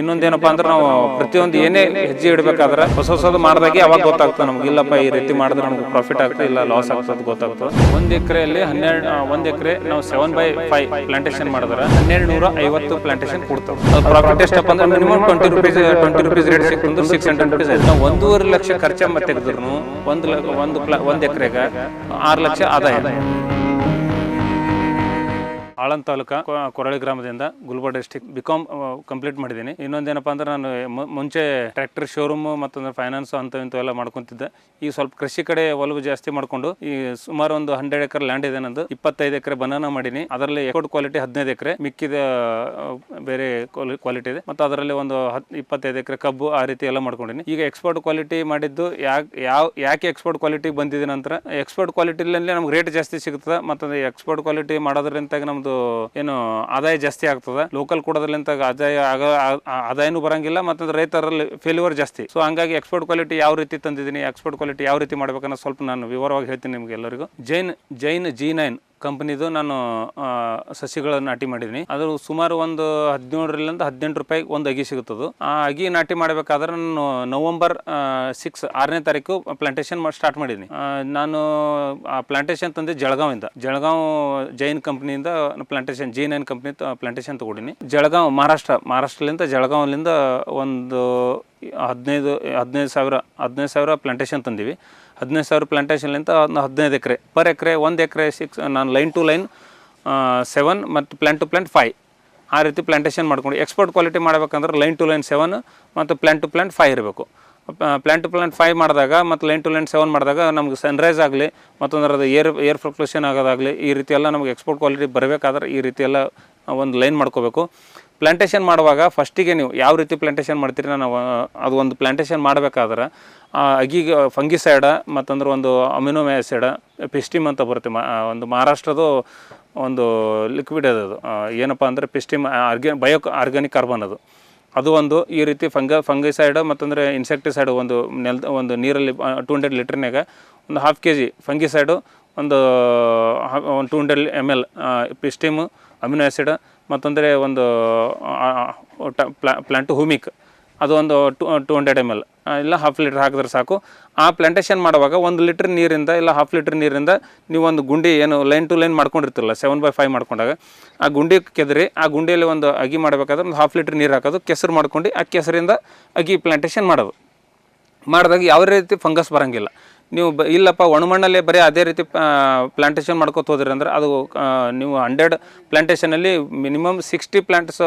ಇನ್ನೊಂದೇನಪ್ಪ ಅಂದ್ರೆ ನಾವು ಪ್ರತಿಯೊಂದು ಏನೇ ಹೆಜ್ಜೆ ಇಡಬೇಕಾದ್ರೆ ಹೊಸ ಹೊಸದು ಮಾಡಿದಾಗೆ ಅವಾಗ ಗೊತ್ತಾಗ್ತದೆ ನಮ್ಗೆ. ಇಲ್ಲಪ್ಪ, ಈ ರೀತಿ ಮಾಡಿದ್ರೆ ನಮ್ಗೆ ಪ್ರಾಫಿಟ್ ಆಗ್ತದೆ, ಇಲ್ಲ ಲಾಸ್ ಆಗ್ತದೆ, ಗೊತ್ತಾಗ್ತದೆ. ಒಂದು ಎಕರೆಯಲ್ಲಿ ಹನ್ನೆರಡು ಒಂದು ಎಕರೆ ನಾವು ಸೆವೆನ್ ಬೈ ಫೈವ್ ಪ್ಲಾಂಟೇಶನ್ ಮಾಡಿದ್ರೆ ಹನ್ನೆರಡು ನೂರ ಐವತ್ತು ಪ್ಲಾಂಟೇಶನ್ ಕೊಡ್ತಾವೆ. ಪ್ರಾಫಿಟ್ ಎಷ್ಟಪ್ಪ ಅಂದ್ರೆ minimum twenty rupees twenty rupees rate ಸಿಕ್ಕಿದ್ರೆ ಸಿಕ್ಸ್ ಹಂಡ್ರೆಡ್ ರುಪೀಸ್ ಆಯ್ತು. ನಾವು ಒಂದೂವರೆ ಲಕ್ಷ ಖರ್ಚ ಮತ್ತೆ ತೆಗೆದ್ರು ಒಂದು ಒಂದು ಒಂದು ಎಕರೆಗೆ ಆರು ಲಕ್ಷ ಆದಾಯ. ಆಳಂದ್ ತಾಲೂಕ ಕೊರಳಿ ಗ್ರಾಮದಿಂದ ಗುಲ್ಬರ್ಗ ಡಿಸ್ಟಿಕ್ ಬಿಕಾಮ್ ಕಂಪ್ಲೀಟ್ ಮಾಡಿದ್ದೀನಿ. ಇನ್ನೊಂದೇನಪ್ಪ ಅಂದ್ರೆ ನಾನು ಮುಂಚೆ ಟ್ರ್ಯಾಕ್ಟರ್ ಶೋರೂಮ್ ಮತ್ತೊಂದು ಫೈನಾನ್ಸ್ ಅಂತ ಇಂಥವೆಲ್ಲ ಮಾಡ್ಕೊಂತಿದ್ದೆ. ಈಗ ಸ್ವಲ್ಪ ಕೃಷಿ ಕಡೆ ಒಲವು ಜಾಸ್ತಿ ಮಾಡಿಕೊಂಡು ಈ ಸುಮಾರು ಒಂದು ಹಂಡ್ರೆಡ್ ಎಕರೆ ಲ್ಯಾಂಡ್ ಇದೆ ನಂದು. ಇಪ್ಪತ್ತೈದು ಎಕರೆ ಬನಾನ ಮಾಡೀನಿ. ಅದರಲ್ಲಿ ಎಕೋಡ್ ಕ್ವಾಲಿಟಿ ಹದಿನೈದು ಎಕರೆ. ಮಿಕ್ಕಿದ ಬೇರೆ ಕ್ವಾಲಿಟಿ ಇದೆ. ಮತ್ತು ಅದರಲ್ಲಿ ಒಂದು ಹತ್, ಇಪ್ಪತ್ತೈದು ಎಕರೆ ಕಬ್ಬು ಆ ರೀತಿ ಎಲ್ಲ ಮಾಡ್ಕೊಂಡಿನಿ. ಈಗ ಎಕ್ಸ್ಪೋರ್ಟ್ ಕ್ವಾಲಿಟಿ ಮಾಡಿದ್ದು ಯಾಕೆ, ಯಾವ, ಯಾಕೆ ಎಕ್ಸ್ಪೋರ್ಟ್ ಕ್ವಾಲಿಟಿ ಬಂದಿದೆ ನಂತರ ಎಕ್ಸ್ಪೋರ್ಟ್ ಕ್ವಾಲಿಟಿಲೇ ನಮ್ಗೆ ರೇಟ್ ಜಾಸ್ತಿ ಸಿಗ್ತದೆ. ಮತ್ತು ಎಕ್ಸ್ಪೋರ್ಟ್ ಕ್ವಾಲಿಟಿ ಮಾಡೋದ್ರಿಂದ ನಮ್ದು ಏನು ಆದಾಯ ಜಾಸ್ತಿ ಆಗ್ತದೆ. ಲೋಕಲ್ ಕೊಡೋದ್ರಿಂದ ಆದಾಯ ಆಗ ಆದಾಯನೂ ಬರಂಗಿಲ್ಲ ಮತ್ತು ರೈತರಲ್ಲಿ ಫೇಲ್ಯೂರ್ ಜಾಸ್ತಿ. ಸೊ ಹಂಗಾಗಿ ಎಕ್ಸ್ಪೋರ್ಟ್ ಕ್ವಾಲಿಟಿ ಯಾವ ರೀತಿ ತಂದಿದ್ದೀನಿ ಎಕ್ಸ್ಪೋರ್ಟ್ ಕ್ವಾಲಿಟಿ ಯಾವ ರೀತಿ ಮಾಡ್ಬೇಕನ್ನೋ ಸ್ವಲ್ಪ ನಾನು ವಿವರವಾಗಿ ಹೇಳ್ತೀನಿ ನಿಮ್ಗೆ ಎಲ್ಲರಿಗೂ. ಜೈನ್ ಜೈನ್ ಜಿ ನೈನ್ ಕಂಪನಿದು ನಾನು ಸಸಿಗಳನ್ನು ನಾಟಿ ಮಾಡಿದ್ದೀನಿ. ಅದು ಸುಮಾರು ಒಂದು ಹದಿನೇಳರಿಂದ ಹದಿನೆಂಟು ರೂಪಾಯಿ ಒಂದು ಅಗಿ ಸಿಗುತ್ತದು. ಆ ಅಗಿ ನಾಟಿ ಮಾಡಬೇಕಾದ್ರೆ ನಾನು ನವಂಬರ್ ಸಿಕ್ಸ್ ಆರನೇ ತಾರೀಕು ಪ್ಲಾಂಟೇಶನ್ ಸ್ಟಾರ್ಟ್ ಮಾಡಿದ್ದೀನಿ. ನಾನು, ಆ ಪ್ಲಾಂಟೇಶನ್ ತಂದೆ ಜಳಗಾವಿಂದ. Jalgaon Jain ಕಂಪ್ನಿಯಿಂದ plantation Jain nine company plantation ತಗೊಂಡಿನಿ. ಜಳಗಾವ್, ಮಹಾರಾಷ್ಟ್ರ, ಮಹಾರಾಷ್ಟ್ರಲಿಂದ ಜಳಗಾವ್ಲಿಂದ ಒಂದು ಹದಿನೈದು ಹದಿನೈದು ಸಾವಿರ ಹದಿನೈದು ಸಾವಿರ ಪ್ಲಾಂಟೇಶನ್ ತಂದೀವಿ. ಹದಿನೈದು ಸಾವಿರ ಪ್ಲಾಂಟೇಶನ್ಲಿಂದ ಒಂದು ಹದಿನೈದು ಎಕರೆ. ಪರ್ ಎಕರೆ, ಒಂದು ಎಕರೆ ಸಿಕ್ಸ್ ನಾನು ಲೈನ್ ಟು ಲೈನ್ ಸೆವೆನ್ ಮತ್ತು ಪ್ಲಾಂಟ್ ಟು ಪ್ಲ್ಯಾಂಟ್ ಫೈವ್ ಆ ರೀತಿ ಪ್ಲಾಂಟೇಷನ್ ಮಾಡ್ಕೊಂಡು ಎಕ್ಸ್ಪೋರ್ಟ್ ಕ್ವಾಲಿಟಿ ಮಾಡಬೇಕಂದ್ರೆ ಲೈನ್ ಟು ಲೈನ್ ಸೆವೆನ್ ಮತ್ತು ಪ್ಲಾಂಟ್ ಟು ಪ್ಲ್ಯಾಂಟ್ ಫೈ ಇರಬೇಕು. ಪ್ಲಾಂಟ್ ಟು ಪ್ಲ್ಯಾಂಟ್ ಫೈವ್ ಮಾಡಿದಾಗ ಮತ್ತು ಲೈನ್ ಟು ಲೈನ್ ಸೆವೆನ್ ಮಾಡಿದಾಗ ನಮಗೆ ಸನ್ರೈಸ್ ಆಗಲಿ, ಮತ್ತೊಂದ್ರೆ ಅದು ಏರ್ ಏರ್ ಫ್ಲಕ್ಲೇಷನ್ ಆಗೋದಾಗಲಿ, ಈ ರೀತಿ ಎಲ್ಲ ನಮಗೆ ಎಕ್ಸ್ಪೋರ್ಟ್ ಕ್ವಾಲಿಟಿ ಬರಬೇಕಾದ್ರೆ ಈ ರೀತಿ ಎಲ್ಲ ಒಂದು ಲೈನ್ ಮಾಡ್ಕೋಬೇಕು. ಪ್ಲಾಂಟೇಶನ್ ಮಾಡುವಾಗ ಫಸ್ಟಿಗೆ ನೀವು ಯಾವ ರೀತಿ ಪ್ಲಾಂಟೇಷನ್ ಮಾಡ್ತೀರಿ ನಾವು ಅದು ಒಂದು ಪ್ಲಾಂಟೇಷನ್ ಮಾಡಬೇಕಾದ್ರೆ ಅಗಿಗೆ ಫಂಗಿಸೈಡ ಮತ್ತಂದ್ರೆ ಒಂದು ಅಮಿನೋ ಆ್ಯಸಿಡ ಪಿಸ್ಟಿಮ್ ಅಂತ ಬರುತ್ತೆ ಒಂದು ಮಹಾರಾಷ್ಟ್ರದು ಒಂದು ಲಿಕ್ವಿಡ್ ಅದು. ಏನಪ್ಪ ಅಂದರೆ ಪಿಸ್ಟಿಮ್ ಆರ್ಗ್ಯ ಬಯೋ ಆರ್ಗ್ಯಾನಿಕ್ ಕಾರ್ಬನ್ ಅದು ಅದು ಒಂದು ಈ ರೀತಿ ಫಂಗ ಫಂಗಿಸೈಡ್ ಮತ್ತಂದರೆ ಇನ್ಸೆಕ್ಟಿಸೈಡ್ ಒಂದು ನೆಲ್ದ, ಒಂದು ನೀರಲ್ಲಿ ಟೂ ಹಂಡ್ರೆಡ್ ಲೀಟ್ರ್ನಾಗ ಒಂದು ಹಾಫ್ ಕೆ ಜಿ ಫಂಗಿಸೈಡು ಒಂದು ಒಂದು ಟೂ ಹಂಡ್ರೆಡ್ ಎಂ ಎಲ್ ಪಿಸ್ಟಿಮು ಅಮಿನೋ ಆ್ಯಸಿಡ್ ಮತ್ತಂದರೆ ಒಂದು ಪ್ಲಾಂಟ್ ಹೂಮಿಕ್, ಅದು ಒಂದು two two hundred M L ಇಲ್ಲ ಹಾಫ್ ಲೀಟ್ರ್ ಹಾಕಿದ್ರೆ ಸಾಕು. ಆ ಪ್ಲ್ಯಾಂಟೇಷನ್ ಮಾಡುವಾಗ ಒಂದು ಲೀಟ್ರ್ ನೀರಿಂದ ಇಲ್ಲ ಹಾಫ್ ಲೀಟ್ರ್ ನೀರಿಂದ ನೀವು ಒಂದು ಗುಂಡಿ ಏನು ಲೈನ್ ಟು ಲೈನ್ ಮಾಡ್ಕೊಂಡಿರ್ತಿರಲ್ಲ ಸೆವೆನ್ ಬೈ ಫೈವ್ ಮಾಡ್ಕೊಂಡಾಗ, ಆ ಗುಂಡಿ ಕೆದರಿ, ಆ ಗುಂಡಿಯಲ್ಲಿ ಒಂದು ಅಗಿ ಮಾಡಬೇಕಾದ್ರೆ ಒಂದು ಹಾಫ್ ಲೀಟ್ರ್ ನೀರು ಹಾಕೋದು, ಕೆಸರು ಮಾಡ್ಕೊಂಡು ಆ ಕೆಸರಿಂದ ಅಗಿ ಪ್ಲಾಂಟೇಷನ್ ಮಾಡೋದು. ಮಾಡಿದಾಗ ಯಾವ ರೀತಿ ಫಂಗಸ್ ಬರಂಗಿಲ್ಲ. ನೀವು ಬ ಇಲ್ಲಪ್ಪ, ಒಣಮಣ್ಣಲ್ಲೇ ಬರೀ ಅದೇ ರೀತಿ ಪ್ಲಾಂಟೇಷನ್ ಮಾಡ್ಕೋತ ಹೋದ್ರಿ ಅಂದ್ರೆ ಅದು ನೀವು ಹಂಡ್ರೆಡ್ ಪ್ಲಾಂಟೇಷನಲ್ಲಿ ಮಿನಿಮಮ್ ಸಿಕ್ಸ್ಟಿ ಪ್ಲಾಂಟ್ಸ್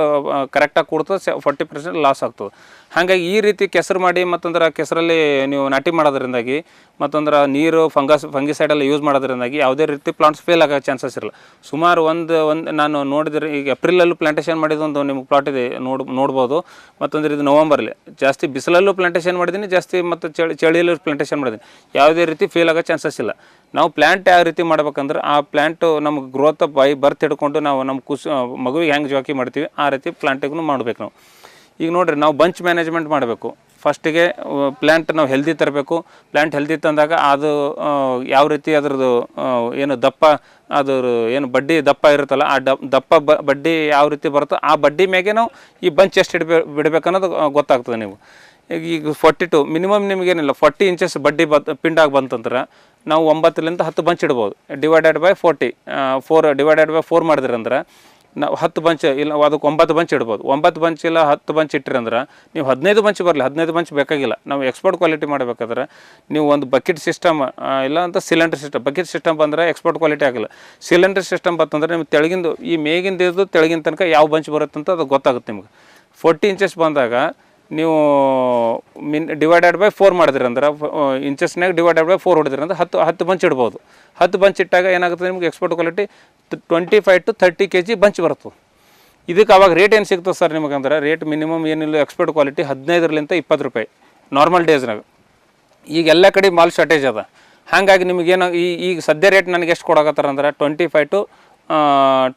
ಕರೆಕ್ಟಾಗಿ ಕೊಡ್ತದೆ ಫಾರ್ಟಿ ಪರ್ಸೆಂಟ್ ಲಾಸ್ ಆಗ್ತದೆ. ಹಾಗಾಗಿ ಈ ರೀತಿ ಕೆಸರು ಮಾಡಿ ಮತ್ತಂದ್ರೆ ಕೆಸರಲ್ಲಿ ನೀವು ನಾಟಿ ಮಾಡೋದ್ರಿಂದಾಗಿ ಮತ್ತಂದ್ರೆ ನೀರು ಫಂಗಸ್ ಫಂಗಿಸೈಡೆಲ್ಲ ಯೂಸ್ ಮಾಡೋದ್ರಿಂದಾಗಿ ಯಾವುದೇ ರೀತಿ ಪ್ಲಾಂಟ್ಸ್ ಫೇಲ್ ಆಗೋ ಚಾನ್ಸಸ್ ಇರಲ್ಲ. ಸುಮಾರು ಒಂದು ಒಂದು ನಾನು ನೋಡಿದ್ರೆ ಈಗ ಏಪ್ರಿಲಲ್ಲೂ ಪ್ಲಾಂಟೇಶನ್ ಮಾಡಿದೊಂದು ನಿಮ್ಗೆ ಪ್ಲಾಟ್ ಇದೆ, ನೋಡ್, ನೋಡ್ಬೋದು. ಮತ್ತಂದ್ರೆ ಇದು ನವಂಬರಲ್ಲಿ ಜಾಸ್ತಿ ಬಿಸಿಲಲ್ಲೂ ಪ್ಲಾಂಟೇಷನ್ ಮಾಡಿದ್ದೀನಿ, ಜಾಸ್ತಿ ಮತ್ತು ಚಳಿ, ಚಳಿಯಲ್ಲೂ ಪ್ಲಾಂಟೇಶನ್ ಮಾಡಿದ್ದೀನಿ. ಯಾವುದೇ ರೀತಿ ಫೇಲ್ ಆಗೋ ಚಾನ್ಸಸ್ ಇಲ್ಲ. ನಾವು ಪ್ಲ್ಯಾಂಟ್ ಯಾವ ರೀತಿ ಮಾಡ್ಬೇಕಂದ್ರೆ ಆ ಪ್ಲ್ಯಾಂಟು ನಮ್ಗೆ ಗ್ರೋತ್ ಬೈ ಬರ್ತ್ ಹಿಡ್ಕೊಂಡು ನಾವು ನಮ್ಮ ಕುಸ್, ಮಗುವಿಗೆ ಹೆಂಗೆ ಜಾಕಿ ಮಾಡ್ತೀವಿ, ಆ ರೀತಿ ಪ್ಲಾಂಟಿಗೂ ಮಾಡ್ಬೇಕು ನಾವು. ಈಗ ನೋಡ್ರಿ, ನಾವು ಬಂಚ್ ಮ್ಯಾನೇಜ್ಮೆಂಟ್ ಮಾಡಬೇಕು. ಫಸ್ಟಿಗೆ ಪ್ಲ್ಯಾಂಟ್ ನಾವು ಹೆಲ್ದಿ ತರಬೇಕು. ಪ್ಲ್ಯಾಂಟ್ ಹೆಲ್ದಿ ತಂದಾಗ ಅದು ಯಾವ ರೀತಿ ಅದ್ರದ್ದು ಏನು ದಪ್ಪ ಅದ್ರ ಏನು ಬಡ್ಡಿ ದಪ್ಪ ಇರುತ್ತಲ್ಲ, ಆ ದಪ್ಪ ಬ, ಬಡ್ಡಿ ಯಾವ ರೀತಿ ಬರುತ್ತೋ ಆ ಬಡ್ಡಿ ಮ್ಯಾಗೆ ನಾವು ಈ ಬಂಚ್ ಎಷ್ಟು ಇಡಬೇ, ಬಿಡಬೇಕನ್ನೋದು ಗೊತ್ತಾಗ್ತದೆ ನೀವು. ಈಗ ಈಗ ಫಾರ್ಟಿ ಟು ಮಿನಿಮಮ್ ನಿಮಗೇನಿಲ್ಲ ಫಾರ್ಟಿ ಇಂಚಸ್ ಬಡ್ಡಿ ಬತ್ ಪಿಂಡಾಗಿ ಬಂತಂದ್ರೆ ನಾವು ಒಂಬತ್ತರಿಂದ ಹತ್ತು ಬಂಚ್ ಇಡ್ಬೋದು. Divided by forty four divided by four ಮಾಡಿದ್ರಿ ಅಂದ್ರೆ ನಾವು ಹತ್ತು ಬಂಚ್ ಇಲ್ಲ ಅದಕ್ಕೆ ಒಂಬತ್ತು ಬಂಚ್ ಇಡ್ಬೋದು. ಒಂಬತ್ತು ಬಂಚ್ ಇಲ್ಲ, ಹತ್ತು ಬಂಚ್ ಇಟ್ಟಿರಂದ್ರೆ ನೀವು ಹದಿನೈದು ಬಂಚ್ ಬರಲಿ, ಹದಿನೈದು ಬಂಚ್ ಬೇಕಾಗಿಲ್ಲ. ನಾವು ಎಕ್ಸ್ಪೋರ್ಟ್ ಕ್ವಾಲಿಟಿ ಮಾಡಬೇಕಾದ್ರೆ ನೀವು ಒಂದು ಬಕೆಟ್ ಸಿಸ್ಟಮ್ ಇಲ್ಲ ಅಂತ ಸಿಲಿಂಡರ್ ಸಿಸ್ಟಮ್ ಬಕೆಟ್ ಸಿಸ್ಟಮ್ ಬಂದರೆ ಎಕ್ಸ್ಪೋರ್ಟ್ ಕ್ವಾಲಿಟಿ ಆಗಿಲ್ಲ. ಸಿಲಿಂಡರ್ ಸಿಸ್ಟಮ್ ಬಂತಂದ್ರೆ ನಿಮ್ಗೆ ತೆಳಗಿಂದು, ಈ ಮೇಗಿಂದ ಇದ್ದು ತೆಳಗಿನ ತನಕ ಯಾವ ಬಂಚ್ ಬರುತ್ತಂತ ಅದು ಗೊತ್ತಾಗುತ್ತೆ ನಿಮ್ಗೆ. ಫೋರ್ಟಿ ಇಂಚಸ್ ಬಂದಾಗ ನೀವು ಮಿನ್ ಡಿವೈಡೆಡ್ ಬೈ ಫೋರ್ ಮಾಡಿದ್ರಿ ಅಂದ್ರೆ ಇಂಚಸ್ನಾಗ ಡಿವೈಡೆಡ್ ಬೈ ಫೋರ್ ಹೊಡೆದ್ರಿ ಅಂದ್ರೆ ಹತ್ತು ಹತ್ತು ಬಂಚ್ ಇಡ್ಬೋದು. ಹತ್ತು ಬಂಚ್ ಇಟ್ಟಾಗ ಏನಾಗುತ್ತೆ ನಿಮ್ಗೆ export quality twenty five to thirty K G bunch ಬರ್ತದೆ ಇದಕ್ಕೆ ಅವಾಗ ರೇಟ್ ಏನು ಸಿಗ್ತದೆ ಸರ್ ನಿಮಗೆ ಅಂದ್ರೆ ರೇಟ್ ಮಿನಿಮಮ್ ಏನಿಲ್ಲ ಎಕ್ಸ್ಪೋರ್ಟ್ ಕ್ವಾಲಿಟಿ ಹದಿನೈದರಲಿಂತ ಇಪ್ಪತ್ತು ರೂಪಾಯಿ ನಾರ್ಮಲ್ ಡೇಸ್ನಾಗ ಈಗ ಎಲ್ಲ ಕಡೆ ಮಾಲ್ ಶಾರ್ಟೇಜ್ ಅದ. ಹಾಗಾಗಿ ನಿಮಗೇನು ಈ, ಈಗ ಸದ್ಯ ರೇಟ್ ನನಗೆ ಎಷ್ಟು ಕೊಡಕತ್ತಾರ ಅಂದ್ರೆ twenty five to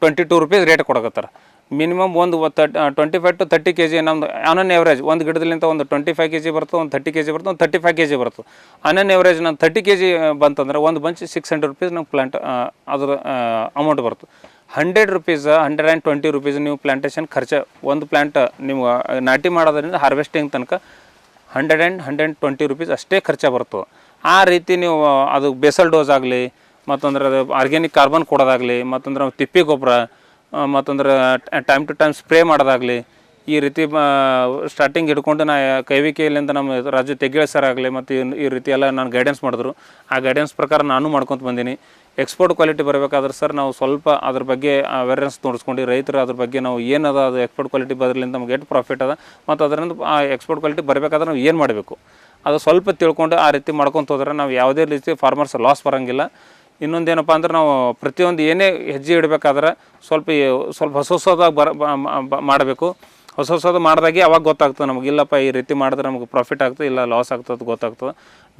twenty two rupees rate ಕೊಡಕತ್ತಾರ. Minimum ಒಂದು twenty five to thirty K G ನಮ್ಮದು ಆನ್ ಎವರೇಜ್ ಒಂದು ಗಿಡದಲ್ಲಿಂತ ಒಂದು ಟ್ವೆಂಟಿ ಫೈವ್ ಕೆ ಜಿ ಬರ್ತದೆ, ಒಂದು ತರ್ಟಿ ಕೆ ಜಿ ಬರ್ತದೆ, ಒಂದು ತರ್ಟಿ ಫೈವ್ ಕೆ ಜಿ ಬರ್ತದೆ ಆನ್ ಎವರೇಜ್ ನಾನು ತರ್ಟಿ ಕೆ ಜಿ ಬಂತಂದ್ರೆ ಒಂದು ಬಂಚ್ ಸಿಕ್ಸ್ ಹಂಡ್ರೆಡ್ ರುಪೀಸ್ ನಮ್ಗೆ ಪ್ಲಾಂಟ್ ಅದರ ಅಮೌಂಟ್ ಬರ್ತದೆ. Hundred rupees hundred and twenty rupees ನೀವು ಪ್ಲಾಂಟೇಷನ್ ಖರ್ಚ, ಒಂದು ಪ್ಲಾಂಟ್ ನೀವು ನಾಟಿ ಮಾಡೋದ್ರಿಂದ ಹಾರ್ವೆಸ್ಟಿಂಗ್ ತನಕ hundred and hundred and twenty rupees ಅಷ್ಟೇ ಖರ್ಚು ಬರ್ತದೆ. ಆ ರೀತಿ ನೀವು ಅದು ಬೇಸಲ್ ಡೋಸ್ ಆಗಲಿ, ಮತ್ತಂದ್ರೆ ಅದು ಆರ್ಗ್ಯಾನಿಕ್ ಕಾರ್ಬನ್ ಕೊಡೋದಾಗಲಿ, ಮತ್ತಂದ್ರೆ ತಿಪ್ಪಿ ಗೊಬ್ಬರ ಮತ್ತಂದ್ರೆ ಟೈಮ್ ಟು ಟೈಮ್ ಸ್ಪ್ರೇ ಮಾಡೋದಾಗಲಿ, ಈ ರೀತಿ ಸ್ಟಾರ್ಟಿಂಗ್ ಹಿಡ್ಕೊಂಡು ನಾ ಕೈವಿಕೆಯಲ್ಲಿಂದ ನಮ್ಮ ರಾಜ್ಯ ತೆಗ್ಗೇಳ್ ಸರ್ ಆಗಲಿ, ಮತ್ತು ಈ- ರೀತಿ ಎಲ್ಲ ನಾನು ಗೈಡೆನ್ಸ್ ಮಾಡಿದ್ರು. ಆ ಗೈಡೆನ್ಸ್ ಪ್ರಕಾರ ನಾನು ಮಾಡ್ಕೊತ ಬಂದೀನಿ. ಎಕ್ಸ್ಪೋರ್ಟ್ ಕ್ವಾಲಿಟಿ ಬರಬೇಕಾದ್ರೆ ಸರ್, ನಾವು ಸ್ವಲ್ಪ ಅದ್ರ ಬಗ್ಗೆ ಅವೇರ್ನೆಸ್ ತೋರಿಸ್ಕೊಂಡು, ರೈತರು ಅದ್ರ ಬಗ್ಗೆ ನಾವು ಏನದ, ಅದು ಎಕ್ಸ್ಪೋರ್ಟ್ ಕ್ವಾಲಿಟಿ ಬದಲಿಂದ ನಮ್ಗೆ ಎಷ್ಟು ಪ್ರಾಫಿಟ್ ಅದ, ಮತ್ತು ಅದರಿಂದ ಆ ಎಕ್ಸ್ಪೋರ್ಟ್ ಕ್ವಾಲಿಟಿ ಬರಬೇಕಾದ್ರೆ ನಾವು ಏನು ಮಾಡಬೇಕು. ಅದು ಸ್ವಲ್ಪ ತಿಳ್ಕೊಂಡು ಆ ರೀತಿ ಮಾಡ್ಕೊತ ಹೋದ್ರೆ ನಾವು ಯಾವುದೇ ರೀತಿ ಫಾರ್ಮರ್ಸ್ ಲಾಸ್ ಬರೋಂಗಿಲ್ಲ. ಇನ್ನೊಂದೇನಪ್ಪ ಅಂದ್ರೆ ನಾವು ಪ್ರತಿಯೊಂದು ಏನೇ ಹೆಜ್ಜೆ ಇಡಬೇಕಾದ್ರೆ ಸ್ವಲ್ಪ ಸ್ವಲ್ಪ ಹೊಸ ಹೊಸದಾಗಿ ಬರ ಮಾಡಬೇಕು. ಹೊಸ ಹೊಸದು ಮಾಡಿದಾಗೆ ಅವಾಗ ಗೊತ್ತಾಗ್ತದೆ ನಮಗೆ. ಇಲ್ಲಪ್ಪ, ಈ ರೀತಿ ಮಾಡಿದ್ರೆ ನಮಗೆ ಪ್ರಾಫಿಟ್ ಆಗ್ತದೆ, ಇಲ್ಲ ಲಾಸ್ ಆಗ್ತದೆ ಗೊತ್ತಾಗ್ತದೆ.